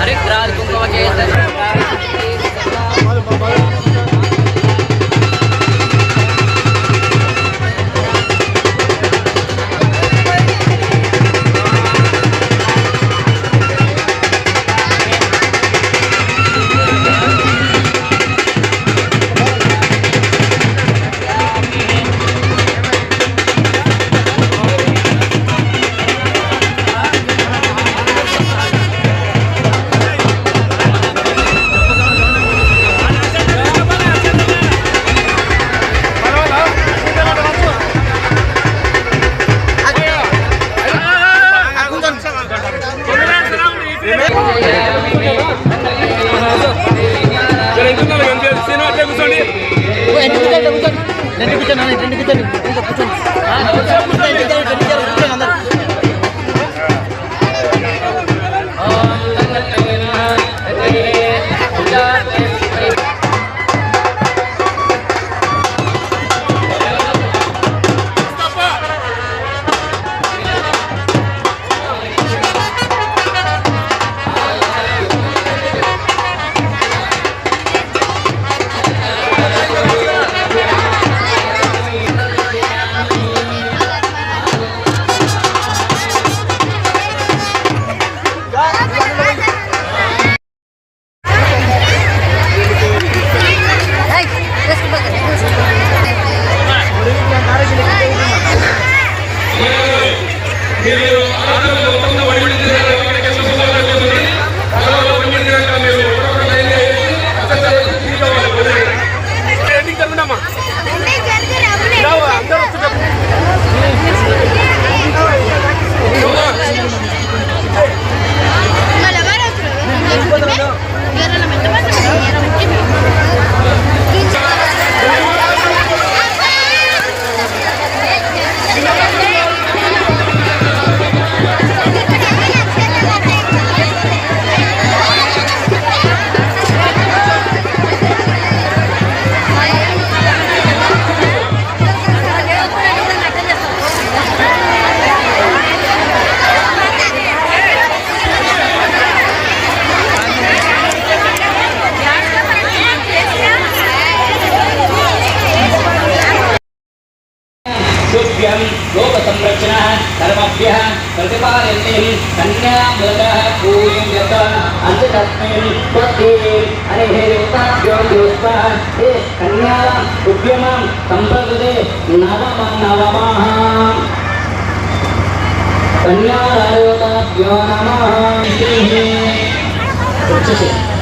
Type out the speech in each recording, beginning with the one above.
हरे राज कुंभ ऋषिभ्यः प्रतिपादन्ते कन्यामृतः भूयं यत अन्तरस्मिन् त्वत्ते हरिहेरुताभ्यो योस्वः ते कन्याम् उद्यमां सम्प्रकृते नवमं नवमः कन्यारोताभ्यो नमः उच्यते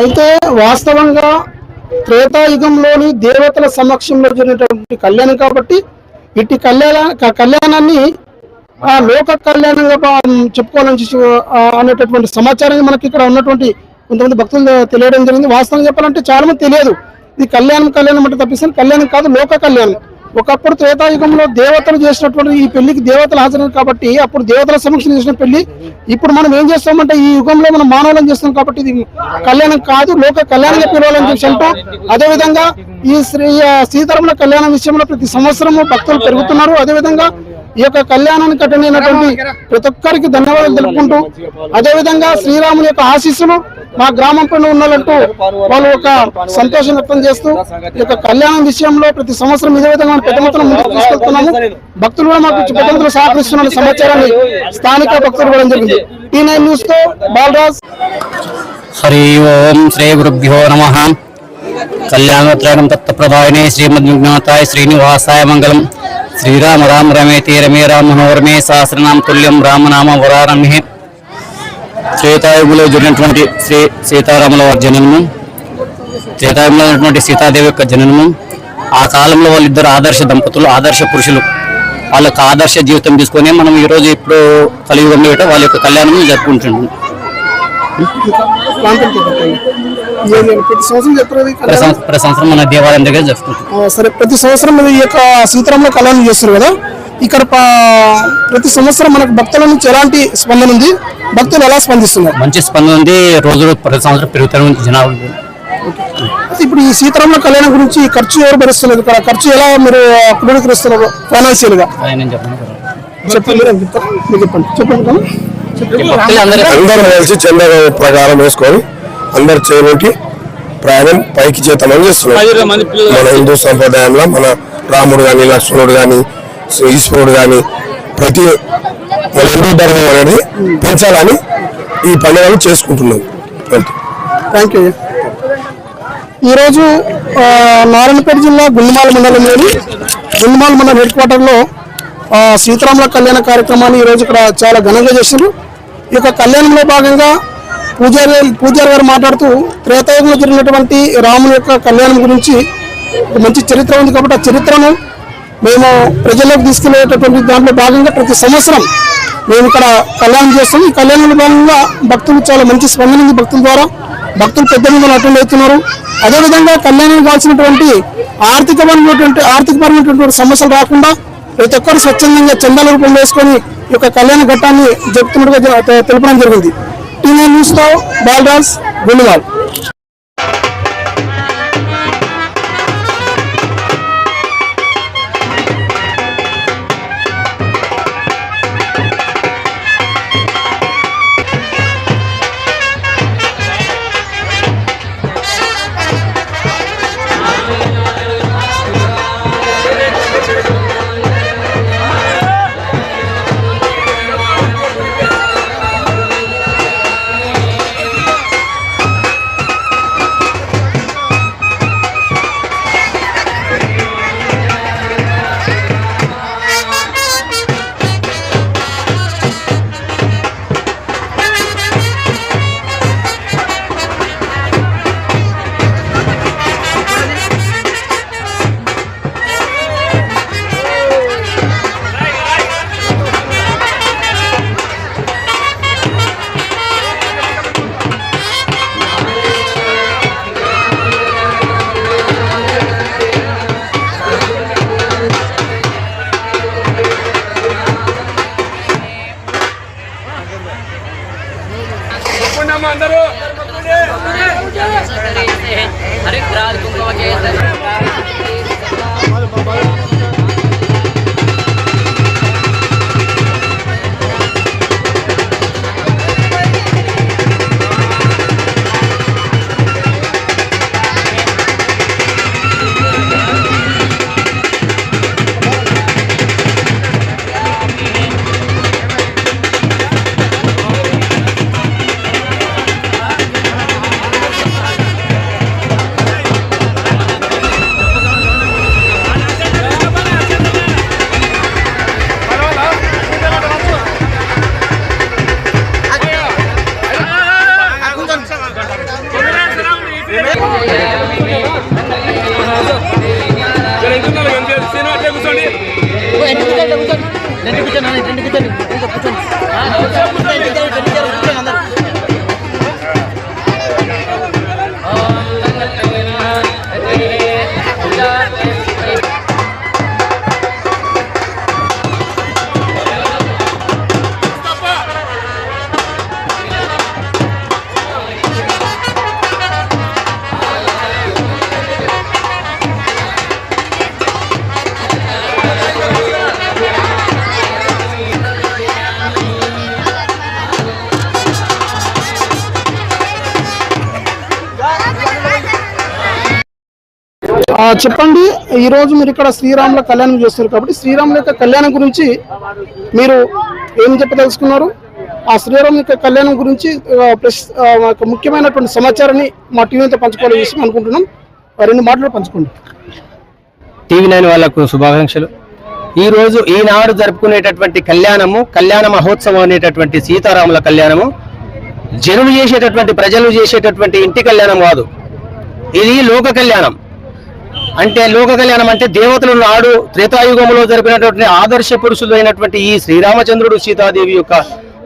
అయితే వాస్తవంగా త్రేతాయుగంలోని దేవతల సమక్షంలో జరిగినటువంటి కళ్యాణం కాబట్టి ఇట్టి కళ్యాణ కళ్యాణాన్ని ఆ లోక కళ్యాణంగా చెప్పుకోవాలని అనేటటువంటి సమాచారాన్ని మనకి ఇక్కడ ఉన్నటువంటి కొంతమంది భక్తులు తెలియడం జరిగింది. వాస్తవం చెప్పాలంటే చాలా మంది తెలియదు. ఇది కళ్యాణం కళ్యాణం అంటే తప్పిస్తాను కళ్యాణం కాదు లోక కళ్యాణం. ఒకప్పుడు త్రేతాయుగంలో దేవతలు చేసినటువంటి ఈ పెళ్ళికి దేవతలు హాజరైన కాబట్టి అప్పుడు దేవతల సమక్షం చేసిన పెళ్ళి. ఇప్పుడు మనం ఏం చేస్తామంటే ఈ యుగంలో మనం మానవులను చేస్తాం కాబట్టి ఇది కళ్యాణం కాదు లోక కళ్యాణంగా పిలవాలని చెప్పి అంటాం. అదే విధంగా ఈ శ్రీ సీతారాముల కళ్యాణం విషయంలో ప్రతి సంవత్సరము భక్తులు పెరుగుతున్నారు. అదే విధంగా ఈ యొక్క కళ్యాణానికి అటెండ్ ప్రతి ఒక్కరికి ధన్యవాదాలు తెలుపుకుంటూ అదే విధంగా శ్రీరాముని యొక్క ఆశీస్సులు మా గ్రామం పైన ఉన్నట్టు వాళ్ళు ఒక సంతోషం వ్యక్తం చేస్తూ ఈ యొక్క కళ్యాణం విషయంలో ప్రతి సంవత్సరం ఇదే విధంగా మనం పెద్ద ముందుకు తీసుకెళ్తున్నాము. భక్తులు కూడా మాకు పెద్ద మొత్తంలో సహకరిస్తున్న సమాచారాన్ని స్థానిక భక్తులు కూడా జరిగింది. టీ నైన్ న్యూస్తో బాలరాజ్. హరి ఓం శ్రీ గురుభ్యో నమ. కళ్యాణోత్రాగం శ్రీమద్ శ్రీమద్విజ్ఞాతాయ శ్రీనివాసాయ మంగళం. శ్రీరామ రామ రమే రమే రామ మనోరమే సహస్రనామ తుల్యం రామనామ వరారమే త్రేతాయుగులో జరిగినటువంటి శ్రీ సీతారాముల వారి జననము త్రేతాయుగంలో ఉన్నటువంటి సీతాదేవి యొక్క జననము ఆ కాలంలో వాళ్ళిద్దరు ఆదర్శ దంపతులు ఆదర్శ పురుషులు. వాళ్ళ యొక్క ఆదర్శ జీవితం తీసుకొని మనం ఈరోజు ఇప్పుడు కలియుగంలో ఇట వాళ్ళ యొక్క కళ్యాణం జరుపుకుంటున్నాం ప్రాంతం సంవత్సరం చెప్తారు ప్రతి. సంవత్సరం- మన దేవాలయం దగ్గర ఆ, సరే ప్రతి సంవత్సరం ఈ యొక్క సీతారాముల కళ్యాణం చేస్తారు కదా? ఇక్కడ ప- ప్రతి సంవత్సరం మనకు భక్తుల నుంచి ఎలాంటి స్పందన ఉంది? భక్తులు ఎలా స్పందిస్తున్నారు? మంచి స్పందన ఉంది రోజు రోజు ప్రతి సంవత్సరం పెరుగుతూనే ఉంది జనాలు. ఇప్పుడు ఈ సీతారాముల కళ్యాణం గురించి ఖర్చు ఎవరు భరిస్తున్నారు? ఇక్కడ ఖర్చు ఎలా మీరు క్రోడీకరిస్తున్నారు ఫైనాన్షియల్గా. చెప్పండి చెప్పండి. చెప్పండి అందరం కలిసి చందా ప్రకారం వేసుకొని అందరు చేరుకి ప్రయాణం పైకి చేద్దామని చేస్తున్నాం. మన హిందూ సంప్రదాయంలో మన రాముడు కానీ లక్ష్మణుడు కానీ ఈశ్వరుడు కానీ ప్రతి మన హిందూ ధర్మం అనేది పెంచాలని ఈ పండుగను చేసుకుంటున్నాం. థ్యాంక్ యూ ఈరోజు నారాయణపేట జిల్లా గుండుమాల మండలంలోని గుండుమాల మండలం హెడ్ క్వార్టర్లో సీతారాముల కళ్యాణ కార్యక్రమాన్ని ఈరోజు ఇక్కడ చాలా ఘనంగా చేశారు ఈ యొక్క కళ్యాణంలో భాగంగా పూజారి పూజారి గారు మాట్లాడుతూ త్రేతాయుగంలో జరిగినటువంటి రాముని యొక్క కళ్యాణం గురించి మంచి చరిత్ర ఉంది కాబట్టి ఆ చరిత్రను మేము ప్రజల్లోకి తీసుకెళ్ళేటటువంటి దాంట్లో భాగంగా ప్రతి సంవత్సరం మేము ఇక్కడ కళ్యాణం చేస్తాం. ఈ కళ్యాణంలో భాగంగా భక్తులు చాలా మంచి స్పందన ఉంది భక్తుల ద్వారా. భక్తులు పెద్ద మంది అటెండ్ అవుతున్నారు. అదేవిధంగా కళ్యాణం కావాల్సినటువంటి ఆర్థికపరమైనటువంటి ఆర్థికపరమైనటువంటి సమస్యలు రాకుండా ప్రతి ఒక్కరు స్వచ్ఛందంగా చందాల రూపం వేసుకొని ఈ యొక్క కళ్యాణ ఘట్టాన్ని జరుపుతున్నట్టుగా తెలపడం జరిగింది. టీవీ న్యూస్తో బాలరాజ్ చెప్పండి ఈరోజు మీరు ఇక్కడ శ్రీరాముల కళ్యాణం చేస్తున్నారు కాబట్టి శ్రీరాముల యొక్క కళ్యాణం గురించి మీరు ఏం చెప్పదలుచుకున్నారు? ఆ శ్రీరాముల యొక్క కళ్యాణం గురించి ప్లస్ ముఖ్యమైనటువంటి సమాచారాన్ని మా టీవీతో పంచుకోవాలని చేసి అనుకుంటున్నాం. రెండు మాటలు పంచుకోండి. టీవీ నైన్ వాళ్ళకు శుభాకాంక్షలు. ఈ రోజు ఈనాడు జరుపుకునేటటువంటి కళ్యాణము కళ్యాణ మహోత్సవం అనేటటువంటి సీతారాముల కళ్యాణము జనులు చేసేటటువంటి ప్రజలు చేసేటటువంటి ఇంటి కళ్యాణం కాదు. ఇది లోక కళ్యాణం. అంటే లోక కళ్యాణం అంటే దేవతలు నాడు త్రేతాయుగంలో జరిపినటువంటి ఆదర్శ పురుషులు అయినటువంటి ఈ శ్రీరామచంద్రుడు సీతాదేవి యొక్క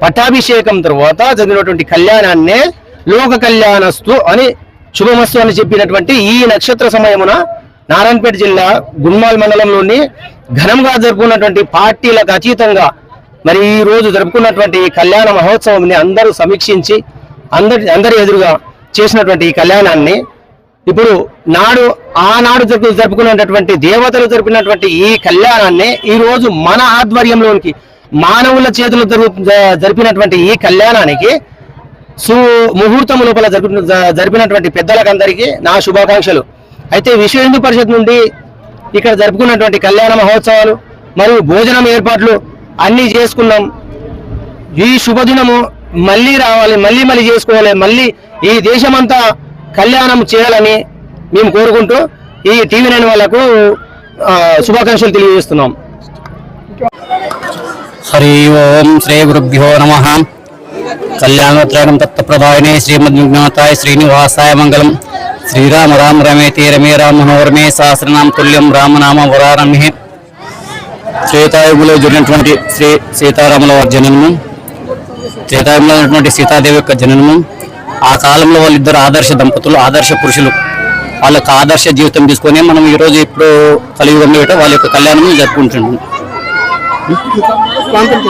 పట్టాభిషేకం తర్వాత జరిగినటువంటి కళ్యాణాన్నే లోక కళ్యాణస్తు అని శుభమస్తు అని చెప్పినటువంటి ఈ నక్షత్ర సమయమున నారాయణపేట జిల్లా గున్మాల్ మండలంలోని ఘనంగా జరుపుకున్నటువంటి పార్టీలకు అతీతంగా మరి ఈ రోజు జరుపుకున్నటువంటి ఈ కళ్యాణ మహోత్సవంని అందరూ సమీక్షించి అందరి అందరి ఎదురుగా చేసినటువంటి ఈ కళ్యాణాన్ని ఇప్పుడు నాడు ఆనాడు జరుపు జరుపుకున్నటువంటి దేవతలు జరిపినటువంటి ఈ కళ్యాణాన్ని ఈ రోజు మన ఆధ్వర్యంలోనికి మానవుల చేతులు జరుపు జరిపినటువంటి ఈ కళ్యాణానికి సు ముహూర్తం లోపల జరిపినటువంటి పెద్దలకందరికీ నా శుభాకాంక్షలు. అయితే విశ్వ హిందూ పరిషత్ నుండి ఇక్కడ జరుపుకున్నటువంటి కళ్యాణ మహోత్సవాలు మరియు భోజనం ఏర్పాట్లు అన్నీ చేసుకున్నాం. ఈ శుభదినము మళ్ళీ రావాలి మళ్ళీ మళ్ళీ చేసుకోవాలి మళ్ళీ ఈ దేశమంతా కళ్యాణం చేయాలని మేము కోరుకుంటూ ఈ టీవీ నైన్ వాళ్ళకు శుభాకాంక్షలు తెలియజేస్తున్నాం. హరి ఓం శ్రీ గురుభ్యో నమ. కళ్యాణోత్రాగం తత్వప్రదాయనే శ్రీమద్విజ్ఞాతాయ శ్రీనివాసాయ మంగళం. శ్రీరామ రామ రమేతి రమే రామ మనోరమే సహస్రనామ తుల్యం రామనామ వరారమే త్రేతాయుగులో జరిగినటువంటి శ్రీ సీతారాముల జనము జననము. త్రేతాయుగంలో ఉన్నటువంటి సీతాదేవి యొక్క జననము. ఆ కాలంలో వాళ్ళిద్దరు ఆదర్శ దంపతులు ఆదర్శ పురుషులు. వాళ్ళకి ఆదర్శ జీవితం తీసుకొని మనం ఈరోజు ఇప్పుడు కలియుగంలో పెట్ట వాళ్ళ యొక్క కళ్యాణం జరుపుకుంటున్నాం. ప్రాంతం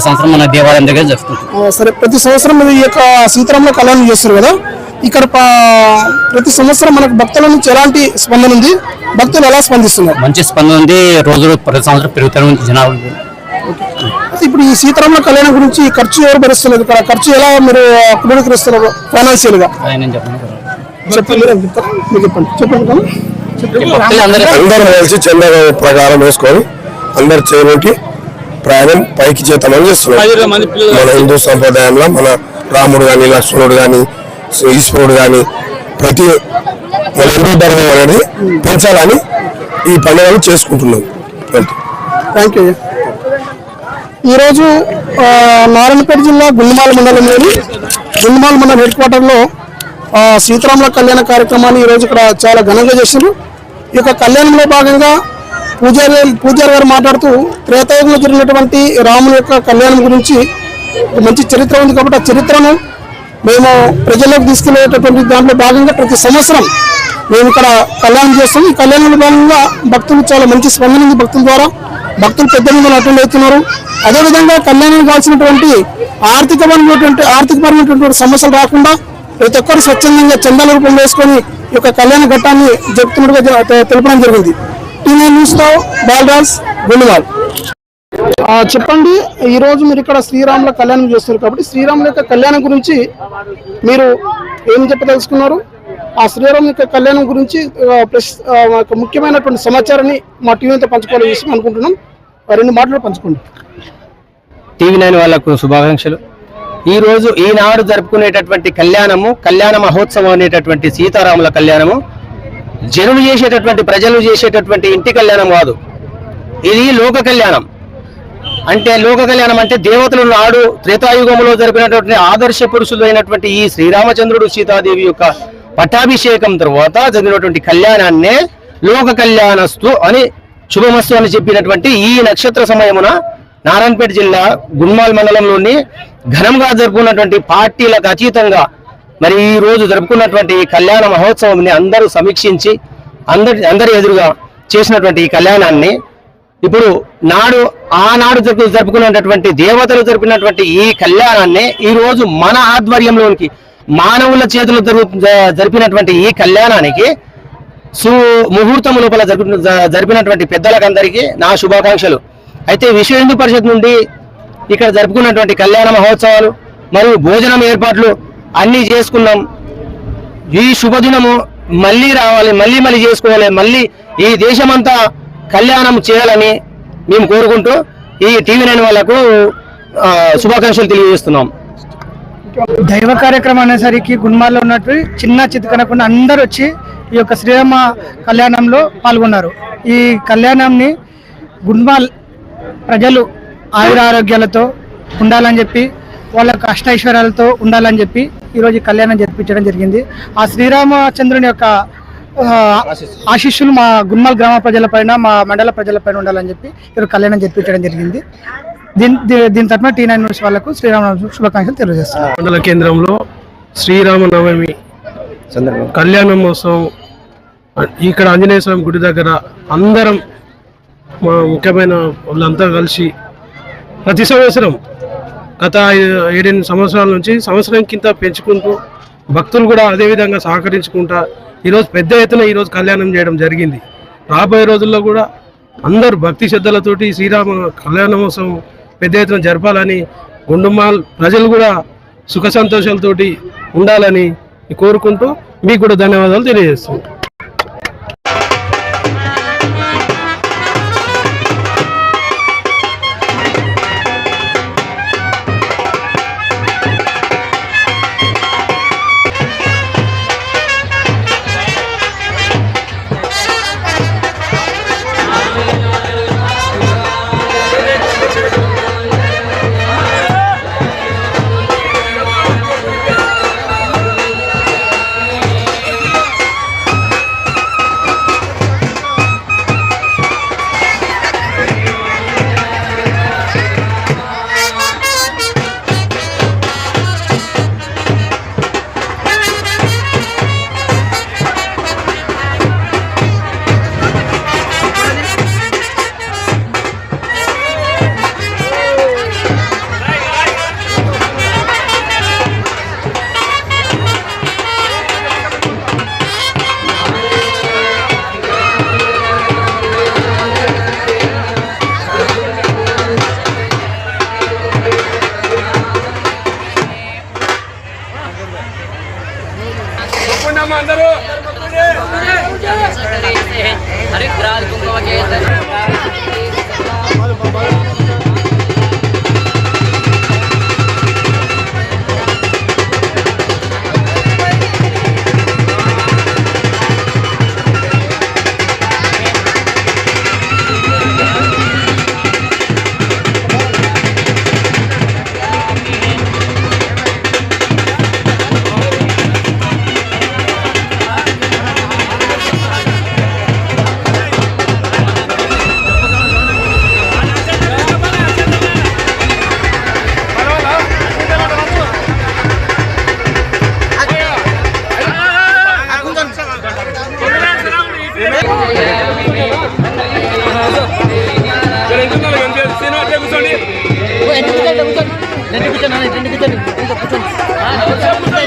సంవత్సరం మన దేవాలయం దగ్గర జరుపుకుంటాం. సరే ప్రతి సంవత్సరం ఈ యొక్క సీతారాముల కళ్యాణం చేస్తారు కదా? ఇక్కడ ప్రతి సంవత్సరం మనకు భక్తుల నుంచి ఎలాంటి స్పందన ఉంది? భక్తులు ఎలా స్పందిస్తున్నారు? మంచి స్పందన ఉంది. రోజు రోజు ప్రతి సంవత్సరం పెరుగుతూనే ఉంది జనాలు. అయితే ఇప్పుడు ఈ సీతారాముల కళ్యాణం గురించి ఖర్చు ఎవరు భరిస్తున్నారు ఇక్కడ ఖర్చు ఎలా మీరు క్రోడీకరిస్తున్నారు ఫైనాన్షియల్గా? చెప్పండి చెప్పండి. చెప్పండి. అందరూ కలిసి ప్రకారం వేసుకొని అందరు చేయబట్టి ప్రయాణం పైకి చేద్దామని చేస్తున్నాం మన హిందూ సంప్రదాయంలో మన రాముడు కానీ లక్ష్మణుడు కానీ ఈశ్వరుడు కానీ ప్రతి మన హిందూ ధర్మం అనేది పెంచాలని ఈ పండుగను చేసుకుంటున్నాం. థ్యాంక్ యూ ఈరోజు నారాయణపేట జిల్లా గుండుమాల మండలంలోని గుండుమాల మండలం హెడ్ క్వార్టర్లో సీతారాముల కళ్యాణ కార్యక్రమాన్ని ఈరోజు ఇక్కడ చాలా ఘనంగా చేశారు ఈ యొక్క కళ్యాణంలో భాగంగా పూజారి పూజారి గారు మాట్లాడుతూ త్రేతాయుగంలో జరిగినటువంటి రాముని యొక్క కళ్యాణం గురించి మంచి చరిత్ర ఉంది కాబట్టి ఆ చరిత్రను మేము ప్రజల్లోకి తీసుకెళ్ళేటటువంటి దాంట్లో భాగంగా ప్రతి సంవత్సరం మేము ఇక్కడ కళ్యాణం చేస్తాం. ఈ కళ్యాణంలో భాగంగా భక్తులు చాలా మంచి స్పందన ఉంది భక్తుల ద్వారా. భక్తులు పెద్ద మంది అటెండ్ అవుతున్నారు. అదేవిధంగా కళ్యాణం కావాల్సినటువంటి ఆర్థికపరమైనటువంటి ఆర్థికపరమైనటువంటి సమస్యలు రాకుండా ప్రతి ఒక్కరు స్వచ్ఛందంగా చందాల రూపం వేసుకొని ఈ యొక్క కళ్యాణ ఘట్టాన్ని జరుపుతున్నట్టుగా తెలపడం జరిగింది. టీవీ న్యూస్తో బాలరాజ్ గుండుమాల్ చెప్పండి ఈ రోజు మీరు ఇక్కడ శ్రీరాముల కళ్యాణం చేస్తున్నారు కాబట్టి శ్రీరాముల యొక్క కళ్యాణం గురించి మీరు ఏం చెప్పదలుచుకున్నారు? ఆ శ్రీరాముల యొక్క కళ్యాణం గురించి ప్లస్ ఒక ముఖ్యమైనటువంటి సమాచారాన్ని మా టీవీతో పంచుకోవాలని చేసి అనుకుంటున్నాం. రెండు మాటలు పంచుకోండి. టీవీ నైన్ వాళ్ళకు శుభాకాంక్షలు. ఈ రోజు ఈనాడు జరుపుకునేటటువంటి కళ్యాణము కళ్యాణ మహోత్సవం అనేటటువంటి సీతారాముల కళ్యాణము జనులు చేసేటటువంటి ప్రజలు చేసేటటువంటి ఇంటి కళ్యాణం కాదు. ఇది లోక కళ్యాణం. అంటే లోక కళ్యాణం అంటే దేవతలు నాడు త్రేతాయుగంలో జరిపినటువంటి ఆదర్శ పురుషులు అయినటువంటి ఈ శ్రీరామచంద్రుడు సీతాదేవి యొక్క పట్టాభిషేకం తర్వాత జరిగినటువంటి కళ్యాణాన్నే లోక కళ్యాణస్తు అని శుభమస్తు అని చెప్పినటువంటి ఈ నక్షత్ర సమయమున నారాయణపేట జిల్లా గున్మాల్ మండలంలోని ఘనంగా జరుపుకున్నటువంటి పార్టీలకు అతీతంగా మరి ఈ రోజు జరుపుకున్నటువంటి ఈ కళ్యాణ మహోత్సవంని అందరూ సమీక్షించి అందరి అందరి ఎదురుగా చేసినటువంటి ఈ కళ్యాణాన్ని ఇప్పుడు నాడు ఆనాడు జరుపు జరుపుకున్నటువంటి దేవతలు జరిపినటువంటి ఈ కళ్యాణాన్ని ఈ రోజు మన ఆధ్వర్యంలోనికి మానవుల చేతులు జరుపు జరిపినటువంటి ఈ కళ్యాణానికి సు ముహూర్తం లోపల జరిపినటువంటి పెద్దలకందరికీ నా శుభాకాంక్షలు. అయితే విశ్వ హిందూ పరిషత్ నుండి ఇక్కడ జరుపుకున్నటువంటి కళ్యాణ మహోత్సవాలు మరియు భోజనం ఏర్పాట్లు అన్నీ చేసుకున్నాం. ఈ శుభదినము మళ్ళీ రావాలి మళ్ళీ మళ్ళీ చేసుకోవాలి మళ్ళీ ఈ దేశమంతా కళ్యాణం చేయాలని మేము కోరుకుంటూ ఈ టీవీ నైన్ వాళ్ళకు శుభాకాంక్షలు తెలియజేస్తున్నాం. దైవ కార్యక్రమం అనేసరికి గుణమాల్లో ఉన్నట్టు చిన్న చితకనకుండా అందరూ వచ్చి ఈ యొక్క శ్రీరామ కళ్యాణంలో పాల్గొన్నారు. ఈ కళ్యాణంని గుణమాల్ ప్రజలు ఆయురారోగ్యాలతో ఉండాలని చెప్పి వాళ్ళ అష్టైశ్వర్యాలతో ఉండాలని చెప్పి ఈరోజు కళ్యాణం జరిపించడం జరిగింది. ఆ శ్రీరామచంద్రుని యొక్క ఆశీస్సులు మా గున్మాల్ గ్రామ ప్రజల పైన మా మండల ప్రజల పైన ఉండాలని చెప్పి ఈరోజు కళ్యాణం జరిపించడం జరిగింది. దీని దీ- దీని తరఫున టీ నైన్ న్యూస్ వాళ్ళకు శ్రీరామ శుభాకాంక్షలు తెలియజేస్తున్నాను మండల కేంద్రంలో శ్రీరామనవమి కళ్యాణోత్సవం ఇక్కడ ఆంజనేయ స్వామి గుడి దగ్గర అందరం మా ముఖ్యమైన వాళ్ళంతా కలిసి ప్రతి సంవత్సరం గత ఏడెనిమిది సంవత్సరాల నుంచి సంవత్సరం కింద పెంచుకుంటూ భక్తులు కూడా అదే విధంగా సహకరించుకుంటా ఈరోజు పెద్ద ఎత్తున ఈరోజు కళ్యాణం చేయడం జరిగింది. రాబోయే రోజుల్లో కూడా అందరూ భక్తి శ్రద్ధలతోటి శ్రీరామ కళ్యాణోత్సవం పెద్ద ఎత్తున జరపాలని గుండుమాల్ ప్రజలు కూడా సుఖ సంతోషాలతోటి ఉండాలని కోరుకుంటూ మీకు కూడా ధన్యవాదాలు తెలియజేస్తున్నాను కూర్చోండి ఎందుకు కూర్చోండి. కూర్చోండి. కూర్చోండి.